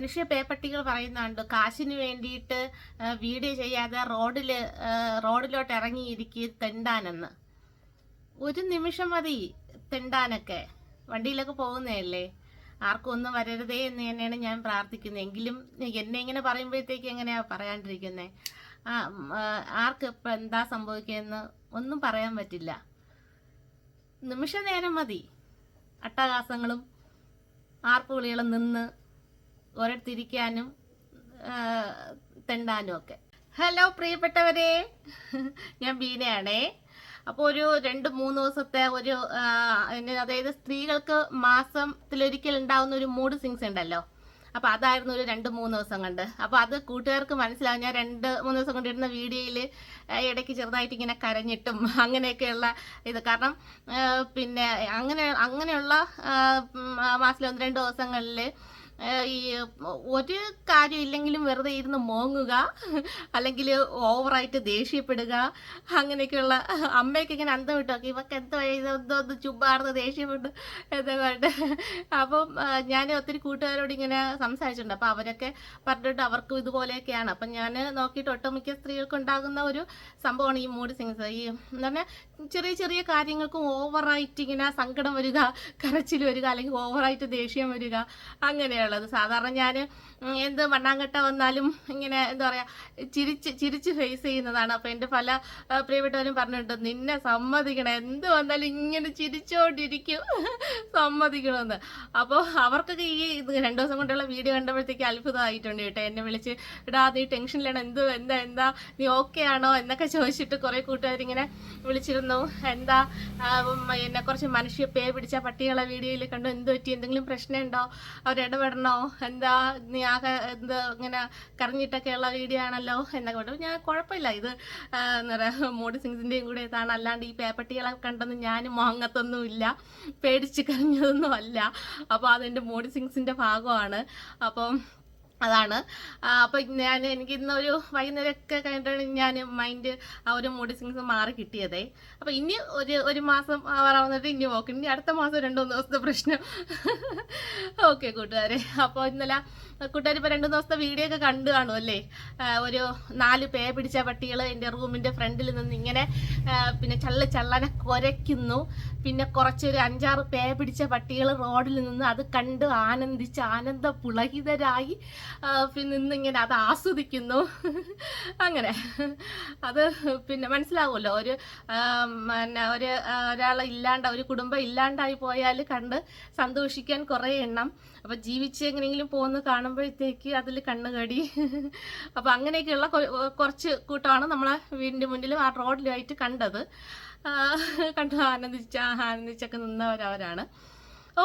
മനുഷ്യ പേപ്പട്ടികൾ പറയുന്നുണ്ട് കാശിന് വേണ്ടിയിട്ട് വീട് ചെയ്യാതെ റോഡിൽ റോഡിലോട്ട് ഇറങ്ങിയിരിക്കുക തെണ്ടാനെന്ന്. ഒരു നിമിഷം മതി തെണ്ടാനൊക്കെ. വണ്ടിയിലൊക്കെ പോകുന്നതല്ലേ? ആർക്കും ഒന്നും വരരുതേ എന്ന് തന്നെയാണ് ഞാൻ പ്രാർത്ഥിക്കുന്നത്. എങ്കിലും എന്നെ ഇങ്ങനെ പറയുമ്പോഴത്തേക്ക് എങ്ങനെയാ പറയാണ്ടിരിക്കുന്നത് ആർക്ക് ഇപ്പം എന്താ സംഭവിക്കുകയെന്ന് ഒന്നും പറയാൻ പറ്റില്ല. നിമിഷ നേരം മതി. അട്ടഹാസങ്ങളും ആർപ്പുവിളികളും നിന്ന് ഓരോരുത്തിരിക്കാനും തെണ്ടാനും ഒക്കെ. ഹലോ പ്രിയപ്പെട്ടവരെ. ഞാൻ ബീനയാണേ. അപ്പോൾ ഒരു രണ്ട് മൂന്ന് ദിവസത്തെ ഒരു അതായത് സ്ത്രീകൾക്ക് മാസത്തിലൊരിക്കൽ ഉണ്ടാവുന്ന ഒരു മൂഡ് സിങ്സ് ഉണ്ടല്ലോ. അപ്പോൾ അതായിരുന്നു ഒരു രണ്ട് മൂന്ന് ദിവസം കൊണ്ട്. അപ്പോൾ അത് കൂട്ടുകാർക്ക് മനസ്സിലാവും. ഞാൻ രണ്ട് മൂന്ന് ദിവസം കൊണ്ടിരുന്ന വീഡിയോയിൽ ഇടയ്ക്ക് ചെറുതായിട്ട് ഇങ്ങനെ കരഞ്ഞിട്ടും അങ്ങനെയൊക്കെയുള്ള ഇത്. കാരണം പിന്നെ അങ്ങനെ അങ്ങനെയുള്ള മാസത്തിലെ ഒന്ന് രണ്ട് ദിവസങ്ങളിൽ ഒരു കാര്യം ഇല്ലെങ്കിലും വെറുതെ ഇരുന്ന് മോങ്ങുക അല്ലെങ്കിൽ ഓവറായിട്ട് ദേഷ്യപ്പെടുക അങ്ങനെയൊക്കെയുള്ള അമ്മയൊക്കെ ഇങ്ങനെ അന്തം ഇട്ടോ ഇവക്ക് എന്തോ എന്തോ ഒന്ന് ചുമ്മാർന്ന് ദേഷ്യപ്പെട്ടു എന്നൊക്കെ അപ്പം ഞാൻ ഒത്തിരി കൂട്ടുകാരോട് ഇങ്ങനെ സംസാരിച്ചിട്ടുണ്ട്. അപ്പം അവരൊക്കെ പറഞ്ഞിട്ട് അവർക്കും ഇതുപോലെയൊക്കെയാണ്. അപ്പം ഞാൻ നോക്കിയിട്ട് ഒട്ടുമിക്ക സ്ത്രീകൾക്ക് ഉണ്ടാകുന്ന ഒരു സംഭവമാണ് ഈ മൂഡ് സിങ്സ്. ഈ എന്ന് പറഞ്ഞാൽ ചെറിയ ചെറിയ കാര്യങ്ങൾക്കും ഓവറായിട്ട് ഇങ്ങനെ സങ്കടം വരിക കരച്ചിൽ വരിക അല്ലെങ്കിൽ ഓവറായിട്ട് ദേഷ്യം വരിക അങ്ങനെയുള്ളത് സാധാരണ ഞാൻ എന്ത് മണ്ണാങ്കട്ട വന്നാലും ഇങ്ങനെ എന്താ പറയുക ചിരിച്ച് ചിരിച്ച് ഫേസ് ചെയ്യുന്നതാണ്. അപ്പോൾ എന്റെ പല പ്രിയപ്പെട്ടവരും പറഞ്ഞിട്ടുണ്ട് നിന്നെ സമ്മതിക്കണം. എന്ത് വന്നാലും ഇങ്ങനെ ചിരിച്ചോണ്ടിരിക്കും. സമ്മതിക്കണമെന്ന്. അപ്പോൾ അവർക്കൊക്കെ ഈ രണ്ടു ദിവസം കൊണ്ടുള്ള വീഡിയോ കണ്ടപ്പോഴത്തേക്ക് അത്ഭുതമായിട്ടുണ്ട് കേട്ടോ. എന്നെ വിളിച്ച് ഇടാ നീ ടെൻഷനിലാണ് എന്ത് എന്താ എന്താ? നീ ഓക്കെ ആണോ? എന്നൊക്കെ ചോദിച്ചിട്ട് കുറേ കൂട്ടുകാരിങ്ങനെ വിളിച്ചിരുന്നു. എന്താ എന്നെ കുറച്ച് മനുഷ്യ പേ പിടിച്ച പട്ടികളെ വീഡിയോയിൽ കണ്ടു. എന്ത് പറ്റി? എന്തെങ്കിലും പ്രശ്നമുണ്ടോ? അവരിടപെടണോ എന്താ നീ ആകെ എന്ത് ഇങ്ങനെ കറങ്ങിയിട്ടൊക്കെയുള്ള വീഡിയോ ആണല്ലോ എന്നൊക്കെ പറഞ്ഞു ഞാൻ കുഴപ്പമില്ല. ഇത് എന്താ പറയുക മോഡി സിംഗ്സിന്റെയും കൂടെ ഇതാണ്. അല്ലാണ്ട് ഈ പേപ്പട്ടികളെ കണ്ടൊന്നും ഞാനും വാങ്ങത്തൊന്നും ഇല്ല. പേടിച്ച് കരഞ്ഞതൊന്നും അല്ല. അപ്പോൾ അതെന്റെ മോഡി സിംഗ്സിന്റെ ഭാഗമാണ്. അപ്പം അതാണ്. അപ്പോൾ അപ്പൊ ഞാൻ എനിക്ക് ഇന്നൊരു വൈകുന്നേരമൊക്കെ കഴിഞ്ഞിട്ടാണ് ഞാൻ മൈൻഡ് ആ ഒരു മൂഡ് സിങ്സ് മാറി കിട്ടിയതേ. അപ്പോൾ ഇനി ഒരു ഒരു മാസം ആവാറാവുന്നിട്ട് ഇനി ഓക്കെ ഇനി അടുത്ത മാസം രണ്ടു മൂന്ന് ദിവസത്തെ പ്രശ്നം. ഓക്കെ കൂട്ടുകാരെ. അപ്പോൾ ഇന്നലെ കൂട്ടുകാർ ഇപ്പോൾ രണ്ടു ദിവസത്തെ വീഡിയോ ഒക്കെ കണ്ടു കാണും അല്ലേ? ഒരു നാല് പേ പിടിച്ച പട്ടികൾ എന്റെ റൂമിന്റെ ഫ്രണ്ടിൽ നിന്ന് ഇങ്ങനെ പിന്നെ ചള്ള ചള്ളനെ കുരയ്ക്കുന്നു. പിന്നെ കുറച്ചൊരു അഞ്ചാറ് പേ പിടിച്ച പട്ടികൾ റോഡിൽ നിന്ന് അത് കണ്ട് ആനന്ദിച്ച് ആനന്ദ പുളകിതരായി ആ, പിന്നെ നിന്നിങ്ങനെ അത് ആസ്വദിക്കുന്നു. അങ്ങനെ. അത് പിന്നെ മനസ്സിലാവുമല്ലോ. ഒരു പിന്നെ ഒരു ഒരാളെ ഇല്ലാണ്ട് ഒരു കുടുംബം ഇല്ലാണ്ടായി പോയാൽ കണ്ട് സന്തോഷിക്കാൻ കുറേ എണ്ണം. അപ്പം ജീവിച്ച് എങ്ങനെയെങ്കിലും പോകുന്ന കാണുമ്പോഴത്തേക്ക് അതിൽ കണ്ണുകടി. അപ്പം അങ്ങനെയൊക്കെയുള്ള കുറച്ച് കൂട്ടമാണ് നമ്മളെ വീടിന്റെ മുന്നിലും ആ റോഡിലുമായിട്ട് കണ്ടത്. കണ്ടു. ആനന്ദിച്ച ആനന്ദിച്ചൊക്കെ നിന്നവരവരാണ്.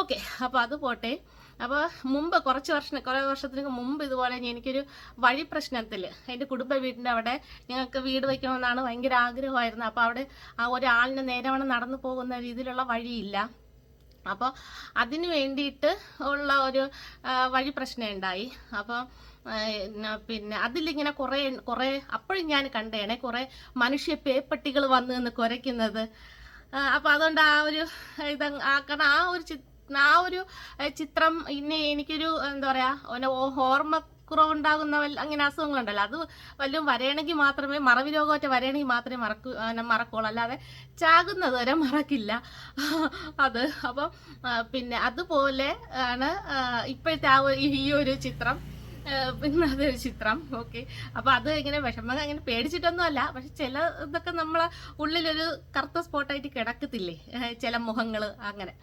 ഓക്കെ. അപ്പോൾ അത് പോട്ടെ. അപ്പോൾ മുമ്പ് കുറച്ച് വർഷം കുറേ വർഷത്തിന് മുമ്പ് ഇതുപോലെ എനിക്കൊരു വഴി പ്രശ്നത്തിൽ എന്റെ കുടുംബ വീടിന്റെ അവിടെ ഞങ്ങൾക്ക് വീട് വയ്ക്കണമെന്നാണ് ഭയങ്കര ആഗ്രഹമായിരുന്നു. അപ്പോൾ അവിടെ ആ ഒരാളിന് നേരവണ്ണം നടന്നു പോകുന്ന രീതിയിലുള്ള വഴിയില്ല. അപ്പോൾ അതിന് വേണ്ടിയിട്ട് ഉള്ള ഒരു വഴി പ്രശ്നം ഉണ്ടായി അപ്പോൾ പിന്നെ അതിലിങ്ങനെ കുറേ കുറേ അപ്പോഴും ഞാൻ കണ്ടേണേ കുറേ മനുഷ്യ പേപ്പട്ടികൾ വന്ന് നിന്ന് കുരയ്ക്കുന്നത്. അപ്പോൾ അതുകൊണ്ട് ആ ഒരു ഇത് ആ കാരണം ആ ഒരു ആ ഒരു ചിത്രം ഇനി എനിക്കൊരു എന്താ പറയുക ഓർമ്മ കുറവുണ്ടാകുന്ന വല്ല അങ്ങനെ അസുഖങ്ങളുണ്ടല്ലോ. അത് വല്ലതും വരയണമെങ്കിൽ മാത്രമേ മറവി രോഗമൊക്കെ വരയണമെങ്കിൽ മാത്രമേ മറക്കൂ മറക്കുള്ളൂ. അല്ലാതെ ചാകുന്നത് വരെ മറക്കില്ല. അത് അപ്പം പിന്നെ അതുപോലെ ആണ് ഇപ്പോഴത്തെ ആ ഈ ഒരു ചിത്രം. പിന്നെ അതൊരു ചിത്രം. ഓക്കെ. അപ്പോൾ അത് ഇങ്ങനെ വിഷമം അങ്ങനെ പേടിച്ചിട്ടൊന്നുമല്ല. പക്ഷെ ചില ഇതൊക്കെ നമ്മളെ ഉള്ളിലൊരു കറുത്ത സ്പോട്ടായിട്ട് കിടക്കത്തില്ലേ? ചില മുഖങ്ങൾ അങ്ങനെ.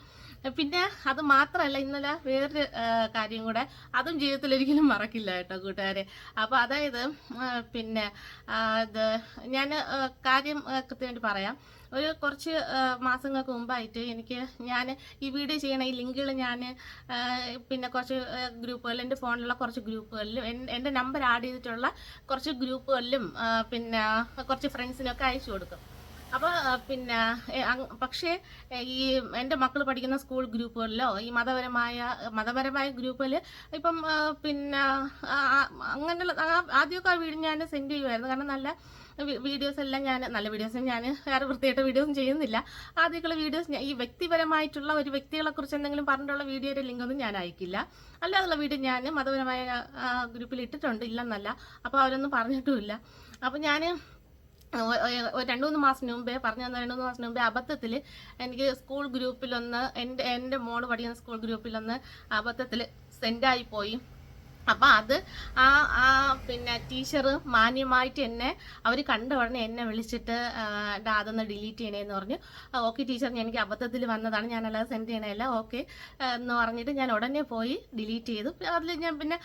പിന്നെ അത് മാത്രമല്ല ഇന്നലെ വേറൊരു കാര്യം കൂടെ അതും ജീവിതത്തിൽ ഒരിക്കലും മറക്കില്ല കേട്ടോ കൂട്ടുകാരെ. അപ്പോൾ അതായത് പിന്നെ ഇത് ഞാൻ കാര്യം കൃത്യമായിട്ട് പറയാം. ഒരു കുറച്ച് മാസങ്ങൾക്ക് മുമ്പായിട്ട് എനിക്ക് ഞാൻ ഈ വീഡിയോ ചെയ്യണ ഈ ലിങ്കുകൾ ഞാൻ പിന്നെ കുറച്ച് ഗ്രൂപ്പുകളിൽ എന്റെ ഫോണിലുള്ള കുറച്ച് ഗ്രൂപ്പുകളിലും എന്റെ നമ്പർ ആഡ് ചെയ്തിട്ടുള്ള കുറച്ച് ഗ്രൂപ്പുകളിലും പിന്നെ കുറച്ച് ഫ്രണ്ട്സിനൊക്കെ അയച്ചു കൊടുക്കും. അപ്പോൾ പിന്നെ പക്ഷേ ഈ എന്റെ മക്കൾ പഠിക്കുന്ന സ്കൂൾ ഗ്രൂപ്പുകളിലോ ഈ മതപരമായ മതപരമായ ഗ്രൂപ്പിൽ ഇപ്പം പിന്നെ അങ്ങനെയുള്ള ആദ്യമൊക്കെ വീഡിയോ ഞാൻ സെൻഡ് ചെയ്യുമായിരുന്നു കാരണം നല്ല വീഡിയോസ് എല്ലാം ഞാൻ നല്ല വീഡിയോസ് ഞാൻ വേറെ വൃത്തിയായിട്ട് വീഡിയോസും ചെയ്യുന്നില്ല. ആദ്യമൊക്കെയുള്ള വീഡിയോസ് ഈ വ്യക്തിപരമായിട്ടുള്ള ഒരു വ്യക്തികളെ കുറിച്ച് എന്തെങ്കിലും പറഞ്ഞിട്ടുള്ള വീഡിയോയുടെ ലിങ്ക് ഒന്നും ഞാൻ അയക്കില്ല. അല്ലാതുള്ള വീഡിയോ ഞാൻ മതപരമായ ഗ്രൂപ്പിൽ ഇട്ടിട്ടുണ്ട്. ഇല്ലെന്നല്ല. അപ്പോൾ അവരൊന്നും പറഞ്ഞിട്ടുമില്ല. അപ്പോൾ ഞാൻ രണ്ട് മൂന്ന് മാസം മുമ്പേ പറഞ്ഞു തന്ന രണ്ടു മൂന്ന് മാസം മുമ്പേ അബദ്ധത്തിൽ എനിക്ക് സ്കൂൾ ഗ്രൂപ്പിലൊന്ന് എന്റെ എന്റെ മോൾ പഠിക്കുന്ന സ്കൂൾ ഗ്രൂപ്പിലൊന്ന് അബദ്ധത്തിൽ സെൻഡായി പോയി. അപ്പം അത് ആ ആ പിന്നെ ടീച്ചർ മാന്യമായിട്ട് എന്നെ അവർ കണ്ട ഉടനെ എന്നെ വിളിച്ചിട്ട് അതൊന്ന് ഡിലീറ്റ് ചെയ്യണേന്ന് പറഞ്ഞു. ഓക്കെ ടീച്ചർ എനിക്ക് അബദ്ധത്തിൽ വന്നതാണ്. ഞാനല്ലാതെ സെൻഡ് ചെയ്യണമല്ല ഓക്കെ എന്ന് പറഞ്ഞിട്ട് ഞാൻ ഉടനെ പോയി ഡിലീറ്റ് ചെയ്തു. അതിൽ ഞാൻ പിന്നെ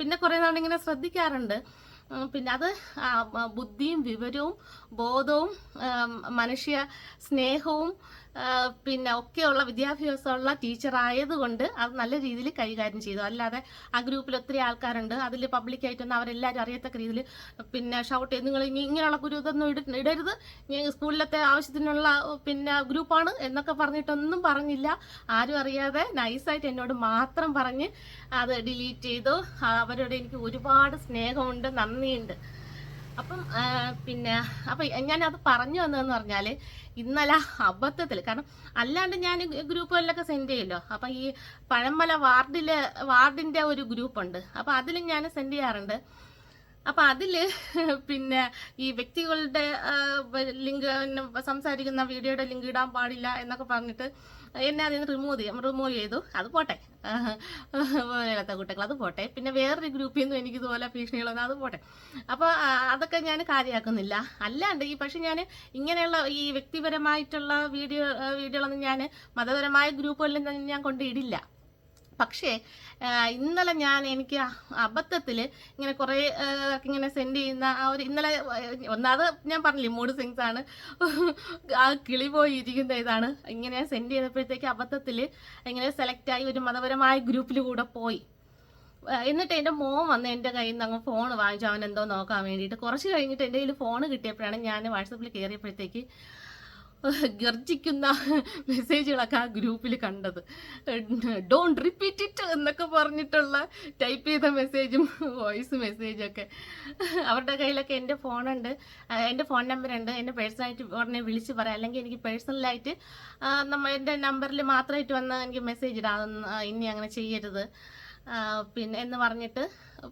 പിന്നെ കുറേ നാളിങ്ങനെ ശ്രദ്ധിക്കാറുണ്ട്. പിന്നെ അത് ബുദ്ധിയും വിവരവും ബോധവും മനുഷ്യ സ്നേഹവും പിന്നെ ഒക്കെയുള്ള വിദ്യാഭ്യാസമുള്ള ടീച്ചർ ആയതുകൊണ്ട് അത് നല്ല രീതിയിൽ കൈകാര്യം ചെയ്തു. അല്ലാതെ ആ ഗ്രൂപ്പിൽ ഒത്തിരി ആൾക്കാരുണ്ട്. അതിൽ പബ്ലിക്കായിട്ടൊന്നും അവരെല്ലാവരും അറിയത്തക്ക രീതിയിൽ പിന്നെ ഷൗട്ട് ചെയ്ത് നിങ്ങൾ ഇങ്ങനെയുള്ള ഒരു ഇതൊന്നും ഇടരുത്. സ്കൂളിലത്തെ ആവശ്യത്തിനുള്ള പിന്നെ ഗ്രൂപ്പാണ് എന്നൊക്കെ പറഞ്ഞിട്ടൊന്നും പറഞ്ഞില്ല. ആരും അറിയാതെ നൈസായിട്ട് എന്നോട് മാത്രം പറഞ്ഞ് അത് ഡിലീറ്റ് ചെയ്തു. അവരോട് എനിക്ക് ഒരുപാട് സ്നേഹമുണ്ട് നന്ദിയുണ്ട്. അപ്പം പിന്നെ പിന്നെ ഞാൻ അത് പറഞ്ഞു വന്നതെന്ന് പറഞ്ഞാൽ ഇന്നലെ അബദ്ധത്തിൽ കാരണം അല്ലാണ്ട് ഞാൻ ഗ്രൂപ്പുകളിലൊക്കെ സെൻഡ് ചെയ്യല്ലോ. അപ്പം ഈ പഴമല വാർഡിലെ വാർഡിന്റെ ഒരു ഗ്രൂപ്പുണ്ട്. അപ്പം അതിലും ഞാൻ സെൻഡ് ചെയ്യാറുണ്ട്. അപ്പം അതിൽ പിന്നെ ഈ വ്യക്തികളുടെ ലിങ്ക് സംസാരിക്കുന്ന വീഡിയോയുടെ ലിങ്ക് ഇടാൻ പാടില്ല എന്നൊക്കെ പറഞ്ഞിട്ട് എന്നെ അതിൽ നിന്ന് റിമൂവ് ചെയ്യാം റിമൂവ് ചെയ്തു. അത് പോട്ടെ. പോലത്തെ കുട്ടികൾ അത് പോട്ടെ. പിന്നെ വേറൊരു ഗ്രൂപ്പിൽ നിന്നും എനിക്ക് ഇതുപോലെ ഭീഷണികളൊന്നും അത് പോട്ടെ. അപ്പോൾ അതൊക്കെ ഞാൻ കാര്യമാക്കുന്നില്ല. അല്ലാണ്ട് ഈ പക്ഷെ ഞാൻ ഇങ്ങനെയുള്ള ഈ വ്യക്തിപരമായിട്ടുള്ള വീഡിയോ വീഡിയോകളൊന്നും ഞാൻ മതപരമായ ഗ്രൂപ്പുകളിൽ ഞാൻ കൊണ്ടിടില്ല പക്ഷേ ഇന്നലെ ഞാൻ എനിക്ക് അബദ്ധത്തിൽ ഇങ്ങനെ കുറേ ഇങ്ങനെ സെൻഡ് ചെയ്യുന്ന ആ ഒരു ഇന്നലെ ഒന്നാമത് ഞാൻ പറഞ്ഞില്ലേ മൂഡ് സിങ്സ് ആണ്. ആ കിളി പോയി ഇരിക്കുന്ന ഇതാണ്. ഇങ്ങനെ സെൻഡ് ചെയ്തപ്പോഴത്തേക്ക് അബദ്ധത്തിൽ ഇങ്ങനെ സെലക്ട് ആയി ഒരു മതപരമായ ഗ്രൂപ്പിൽ കൂടെ പോയി. എന്നിട്ട് എന്റെ മോൻ വന്ന് എന്റെ കയ്യിൽ നിന്ന് അങ്ങ് ഫോൺ വാങ്ങിച്ചു. അവൻ എന്തോ നോക്കാൻ വേണ്ടിയിട്ട് കുറച്ച് കഴിഞ്ഞിട്ട് എന്റെ കയ്യിൽ ഫോൺ കിട്ടിയപ്പോഴാണ് ഞാൻ വാട്സപ്പിൽ കയറിയപ്പോഴത്തേക്ക് ഗർജിക്കുന്ന മെസ്സേജുകളൊക്കെ ആ ഗ്രൂപ്പിൽ കണ്ടത്. ഡോണ്ട് റിപ്പീറ്റ് ഇറ്റ് എന്നൊക്കെ പറഞ്ഞിട്ടുള്ള ടൈപ്പ് ചെയ്ത മെസ്സേജും വോയിസ് മെസ്സേജൊക്കെ അവരുടെ കയ്യിലൊക്കെ എന്റെ ഫോണുണ്ട് എന്റെ ഫോൺ നമ്പറുണ്ട് എന്റെ പേഴ്സണലായിട്ട് ഉടനെ വിളിച്ച് പറയാം. അല്ലെങ്കിൽ എനിക്ക് പേഴ്സണലായിട്ട് നമ്മൾ എന്റെ നമ്പറിൽ മാത്രമായിട്ട് വന്ന് എനിക്ക് മെസ്സേജ് ഇടാം. ഇനി അങ്ങനെ ചെയ്യരുത്. പിന്നെ എന്ന് പറഞ്ഞിട്ട്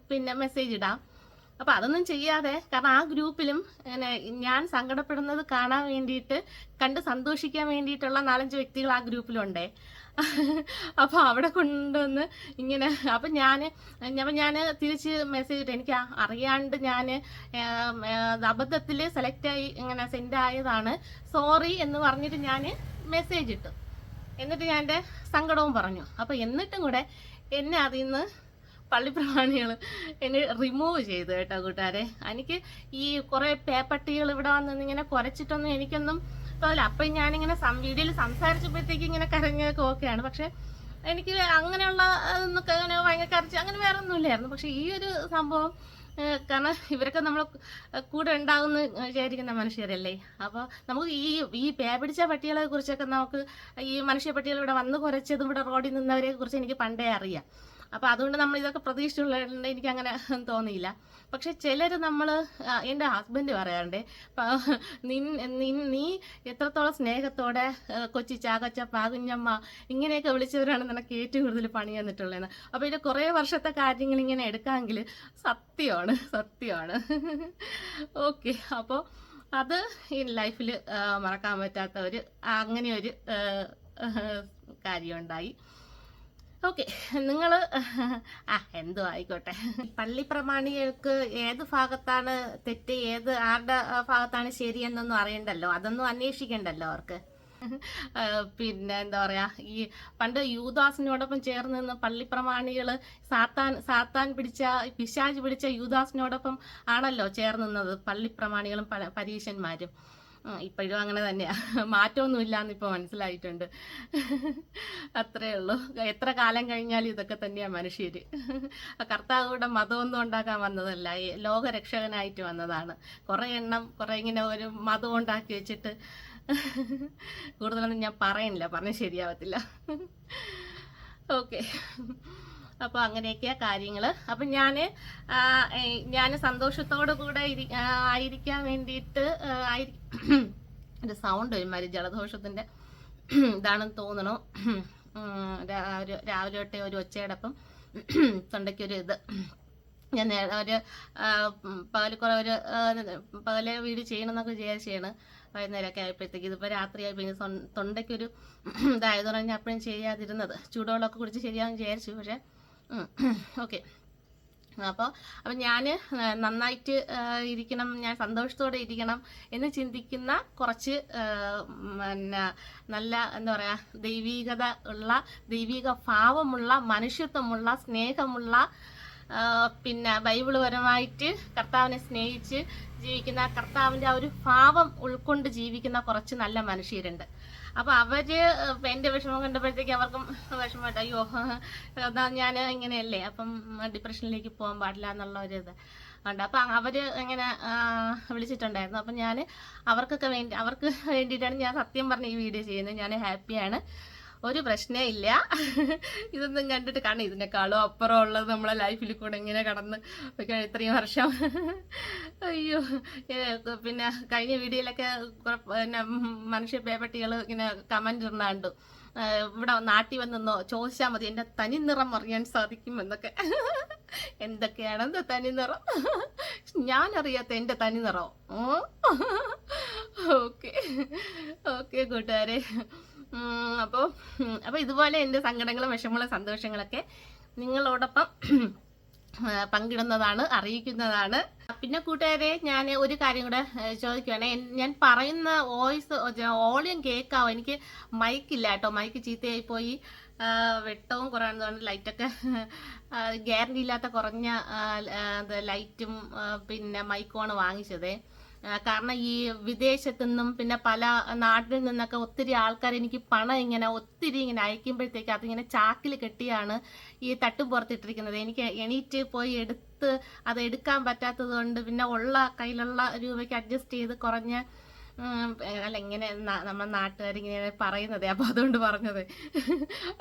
പിന്നെ മെസ്സേജ് ഇടാം. അപ്പം അതൊന്നും ചെയ്യാതെ കാരണം ആ ഗ്രൂപ്പിലും ഇങ്ങനെ ഞാൻ സങ്കടപ്പെടുന്നത് കാണാൻ വേണ്ടിയിട്ട് കണ്ട് സന്തോഷിക്കാൻ വേണ്ടിയിട്ടുള്ള നാലഞ്ച് വ്യക്തികൾ ആ ഗ്രൂപ്പിലുണ്ടേ. അപ്പോൾ അവിടെ കൊണ്ടുവന്ന് ഇങ്ങനെ അപ്പം ഞാൻ ഞാൻ തിരിച്ച് മെസ്സേജ് ഇട്ട്. എനിക്ക് അറിയാണ്ട് അറിയാണ്ട് ഞാൻ അബദ്ധത്തിൽ ആയി ഇങ്ങനെ സെൻഡ് ആയതാണ്. സോറി എന്ന് പറഞ്ഞിട്ട് ഞാൻ മെസ്സേജ് ഇട്ടു. എന്നിട്ട് ഞാൻ എന്റെ സങ്കടവും പറഞ്ഞു. അപ്പോൾ എന്നിട്ടും കൂടെ എന്നെ അതിൽ നിന്ന് പള്ളിപ്രമാണികൾ എന്നെ റിമൂവ് ചെയ്തു കേട്ടോ കൂട്ടുകാരെ. എനിക്ക് ഈ കുറേ പേപ്പട്ടികൾ ഇവിടെ വന്നിങ്ങനെ ഇങ്ങനെ കുരച്ചിട്ടൊന്നും എനിക്കൊന്നും തോന്നില്ല. അപ്പം ഞാനിങ്ങനെ വീഡിയോയിൽ സംസാരിച്ചപ്പോഴത്തേക്ക് ഇങ്ങനെ കരഞ്ഞൊക്കെ ഓക്കെയാണ്. പക്ഷേ എനിക്ക് അങ്ങനെയുള്ള എന്നൊക്കെ അങ്ങനെ ഭയങ്കര കരച്ച് അങ്ങനെ വേറെ ഒന്നുമില്ലായിരുന്നു പക്ഷെ ഈ ഒരു സംഭവം കാരണം ഇവരൊക്കെ നമ്മൾ കൂടെ ഉണ്ടാകുന്ന വിചാരിക്കുന്ന മനുഷ്യരല്ലേ? അപ്പോൾ നമുക്ക് ഈ ഈ പേ പിടിച്ച പട്ടികളെ കുറിച്ചൊക്കെ നമുക്ക് ഈ മനുഷ്യ പട്ടികൾ ഇവിടെ വന്ന് കുറച്ചതും ഇവിടെ റോഡിൽ നിന്നവരെ കുറിച്ച് എനിക്ക് പണ്ടേ അറിയാം. അപ്പോൾ അതുകൊണ്ട് നമ്മൾ ഇതൊക്കെ പ്രതീക്ഷിച്ചുള്ളതുകൊണ്ട് എനിക്ക് അങ്ങനെ തോന്നിയില്ല. പക്ഷെ ചിലർ നമ്മൾ എന്റെ ഹസ്ബൻഡ് പറയാറുണ്ട് നിൻ നീ എത്രത്തോളം സ്നേഹത്തോടെ കൊച്ചി ചാകച്ച പാകുഞ്ഞമ്മ ഇങ്ങനെയൊക്കെ വിളിച്ചവരാണ് നിനക്ക് ഏറ്റവും കൂടുതൽ പണി തന്നിട്ടുള്ളതെന്ന്. അപ്പോൾ ഇതിന്റെ കുറേ വർഷത്തെ കാര്യങ്ങൾ ഇങ്ങനെ എടുക്കാമെങ്കിൽ സത്യമാണ് സത്യമാണ്. ഓക്കെ അപ്പോൾ അത് ഈ ലൈഫിൽ മറക്കാൻ പറ്റാത്ത ഒരു അങ്ങനെ ഒരു കാര്യമുണ്ടായി. ഓക്കെ. നിങ്ങൾ ആ എന്തോ ആയിക്കോട്ടെ. പള്ളി പ്രമാണികൾക്ക് ഏത് ഭാഗത്താണ് തെറ്റ് ഏത് ആരുടെ ഭാഗത്താണ് ഭാഗത്താണ് ശരിയെന്നൊന്നും അറിയണ്ടല്ലോ. അതൊന്നും അന്വേഷിക്കണ്ടല്ലോ അവർക്ക്. പിന്നെ എന്താ പറയാ ഈ പണ്ട് യൂദാസിനോടൊപ്പം ചേർന്ന് നിന്ന് പള്ളി പള്ളിപ്രമാണികൾ സാത്താൻ സാത്താൻ പിടിച്ച പിശാജ് പിടിച്ച യൂദാസിനോടൊപ്പം ആണല്ലോ ചേർന്ന് നിന്നത് പള്ളിപ്രമാണികളും പ്രമാണികളും പരീശന്മാരും. ഉം, ഇപ്പോഴും അങ്ങനെ തന്നെയാ. മാറ്റമൊന്നും ഇല്ലാന്ന് ഇപ്പോൾ മനസ്സിലായിട്ടുണ്ട്. അത്രേ ഉള്ളൂ. എത്ര കാലം കഴിഞ്ഞാലും ഇതൊക്കെ തന്നെയാ മനുഷ്യര്. കർത്താവൂടെ മതമൊന്നും ഉണ്ടാക്കാൻ വന്നതല്ല. ലോകരക്ഷകനായിട്ട് വന്നതാണ്. കുറേ എണ്ണം കുറേ ഇങ്ങനെ ഒരു മതം ഉണ്ടാക്കി വെച്ചിട്ട്. കൂടുതലൊന്നും ഞാൻ പറയുന്നില്ല പറഞ്ഞാൽ ശരിയാവത്തില്ല. ഓക്കെ അപ്പോൾ അങ്ങനെയൊക്കെയാ കാര്യങ്ങൾ അപ്പം ഞാൻ ഞാൻ സന്തോഷത്തോടു കൂടെ ആയിരിക്കാൻ വേണ്ടിയിട്ട് ആയിരി സൗണ്ട് ഒരുമാതിരി ജലദോഷത്തിന്റെ ഇതാണെന്ന് തോന്നണു. ഒരു രാവിലെ തൊട്ടേ ഒരു ഒച്ചയടപ്പം തൊണ്ടയ്ക്കൊരു ഇത്. ഞാൻ ഒരു പകൽ കുറേ ഒരു പകലെ വീട് ചെയ്യണമെന്നൊക്കെ വിചാരിച്ചാണ്. വൈകുന്നേരമൊക്കെ ആയപ്പോഴത്തേക്ക് ഇതിപ്പോൾ രാത്രിയായി പിന്നെ തൊണ്ടയ്ക്കൊരു ഇതായതുകൊണ്ട് ഞാൻ അപ്പോഴും ചെയ്യാതിരുന്നത്. ചൂടുവെള്ളമൊക്കെ കുടിച്ച് ശരിയാകും വിചാരിച്ചു. പക്ഷേ ഓക്കെ. അപ്പോൾ അപ്പം ഞാൻ നന്നായിട്ട് ഇരിക്കണം ഞാൻ സന്തോഷത്തോടെ ഇരിക്കണം എന്ന് ചിന്തിക്കുന്ന കുറച്ച് പിന്നെ നല്ല എന്താ പറയുക ദൈവീകത ഉള്ള ദൈവിക ഭാവമുള്ള മനുഷ്യത്വമുള്ള സ്നേഹമുള്ള പിന്നെ ബൈബിൾ പരമായിട്ട് കർത്താവിനെ സ്നേഹിച്ച് ജീവിക്കുന്ന കർത്താവിന്റെ ആ ഒരു ഭാവം ഉൾക്കൊണ്ട് ജീവിക്കുന്ന കുറച്ച് നല്ല മനുഷ്യരുണ്ട്. അപ്പോൾ അവർ എന്റെ വിഷമം കണ്ടപ്പോഴത്തേക്ക് അവർക്കും വിഷമമായിട്ട് അയ്യോ എന്നാ ഞാൻ ഇങ്ങനെയല്ലേ? അപ്പം ഡിപ്രഷനിലേക്ക് പോകാൻ പാടില്ല എന്നുള്ള ഒരു ഇത് ഉണ്ട്. അപ്പം അവർ ഇങ്ങനെ വിളിച്ചിട്ടുണ്ടായിരുന്നു. അപ്പം ഞാൻ അവർക്കൊക്കെ വേണ്ടി അവർക്ക് വേണ്ടിയിട്ടാണ് ഞാൻ സത്യം പറഞ്ഞ് ഈ വീഡിയോ ചെയ്യുന്നത്. ഞാൻ ഹാപ്പിയാണ്. ഒരു പ്രശ്നേ ഇല്ല. ഇതൊന്നും കണ്ടിട്ട് കാരണം ഇതിനേക്കാളും അപ്പുറം ഉള്ളത് നമ്മളെ ലൈഫിൽ കൂടെ ഇങ്ങനെ കടന്ന് ഇത്രയും വർഷം. അയ്യോ. പിന്നെ കഴിഞ്ഞ വീഡിയോയിലൊക്കെ പിന്നെ മനുഷ്യ പേപ്പട്ടികൾ ഇങ്ങനെ കമന്റ് ഇടുന്ന കണ്ടു ആ, ഇവിടെ നാട്ടിൽ വന്നെന്നോ ചോദിച്ചാൽ മതി എന്റെ തനി നിറം അറിയാൻ സാധിക്കും എന്നൊക്കെ. എന്തൊക്കെയാണ് എന്താ തനി നിറം? ഞാൻ ഞാനറിയാത്ത എന്റെ തനി നിറം? ഓക്കെ. ഓക്കെ കൂട്ടുകാരെ. അപ്പോൾ അപ്പോൾ ഇതുപോലെ എന്റെ സങ്കടങ്ങളും വിഷമങ്ങളും സന്തോഷങ്ങളൊക്കെ നിങ്ങളോടൊപ്പം പങ്കിടുന്നതാണ് അറിയിക്കുന്നതാണ്. പിന്നെ കൂട്ടുകാരെ ഞാൻ ഒരു കാര്യം കൂടെ ചോദിക്കുകയാണ് ഞാൻ പറയുന്ന വോയിസ് ഓളിയും കേൾക്കാവും? എനിക്ക് മൈക്കില്ല കേട്ടോ. മൈക്ക് ചീത്തയായി പോയി. വെട്ടവും കുറവാണെന്നുകൊണ്ട് ലൈറ്റൊക്കെ ഗ്യാരണ്ടി ഇല്ലാത്ത കുറഞ്ഞ ലൈറ്റും പിന്നെ മൈക്കുമാണ് വാങ്ങിച്ചതേ. കാരണം ഈ വിദേശത്തു നിന്നും പിന്നെ പല നാട്ടിൽ നിന്നൊക്കെ ഒത്തിരി ആൾക്കാർ എനിക്ക് പണം ഇങ്ങനെ ഒത്തിരി ഇങ്ങനെ അയക്കുമ്പോഴത്തേക്ക് അതിങ്ങനെ ചാക്കിൽ കെട്ടിയാണ് ഈ തട്ടും പുറത്തിട്ടിരിക്കുന്നത്. എനിക്ക് എണീറ്റ് പോയി എടുത്ത് അത് എടുക്കാൻ പറ്റാത്തത് കൊണ്ട് പിന്നെ ഉള്ള കയ്യിലുള്ള രൂപയ്ക്ക് അഡ്ജസ്റ്റ് ചെയ്ത് കുറഞ്ഞ അല്ല ഇങ്ങനെ നമ്മുടെ നാട്ടുകാരിങ്ങനെ പറയുന്നത് അപ്പോൾ അതുകൊണ്ട് പറഞ്ഞത്.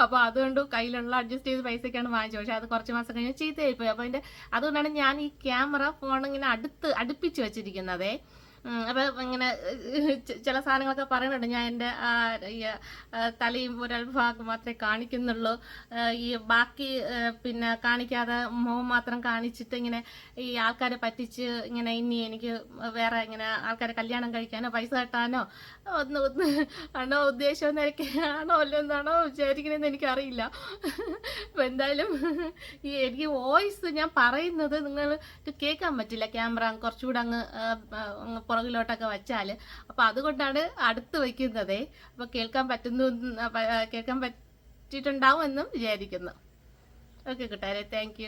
അപ്പോൾ അതുകൊണ്ട് കയ്യിലുള്ള അഡ്ജസ്റ്റ് ചെയ്ത് പൈസയ്ക്കാണ് വാങ്ങിച്ചത്. പക്ഷേ അത് കുറച്ച് മാസം കഴിഞ്ഞ് ചീത്തയായി പോയി അപ്പോൾ അതിന്റെ അതുകൊണ്ടാണ് ഞാൻ ഈ ക്യാമറ ഫോൺ ഇങ്ങനെ അടുത്ത് അടുപ്പിച്ച് വെച്ചിരിക്കുന്നതേ. അപ്പൊ ഇങ്ങനെ ചില സാധനങ്ങളൊക്കെ പറയുന്നുണ്ട്. ഞാൻ എന്റെ തലയും ഒരൽഭാഗം മാത്രമേ കാണിക്കുന്നുള്ളൂ. ഈ ബാക്കി പിന്നെ കാണിക്കാതെ മുഖം മാത്രം കാണിച്ചിട്ട് ഇങ്ങനെ ഈ ആൾക്കാരെ പറ്റിച്ച് ഇങ്ങനെ ഇനി എനിക്ക് വേറെ ഇങ്ങനെ ആൾക്കാരെ കല്യാണം കഴിക്കാനോ പൈസ കെട്ടാനോ ഒന്ന് ആണോ ഉദ്ദേശം എന്നൊക്കെ ആണോ അല്ലോ എന്നാണോ വിചാരിക്കണമെന്ന് എനിക്കറിയില്ല. അപ്പം എന്തായാലും ഈ എനിക്ക് വോയിസ് ഞാൻ പറയുന്നത് നിങ്ങൾക്ക് കേൾക്കാൻ പറ്റില്ല ക്യാമറ. കുറച്ചുകൂടെ അങ്ങ് പുറകിലോട്ടൊക്കെ വെച്ചാൽ അപ്പോൾ അതുകൊണ്ടാണ് അടുത്ത് വയ്ക്കുന്നത് അപ്പോൾ കേൾക്കാൻ പറ്റുന്നു കേൾക്കാൻ പറ്റിയിട്ടുണ്ടാവും എന്നും വിചാരിക്കുന്നു. ഓക്കെ കൂട്ടുകാരെ താങ്ക്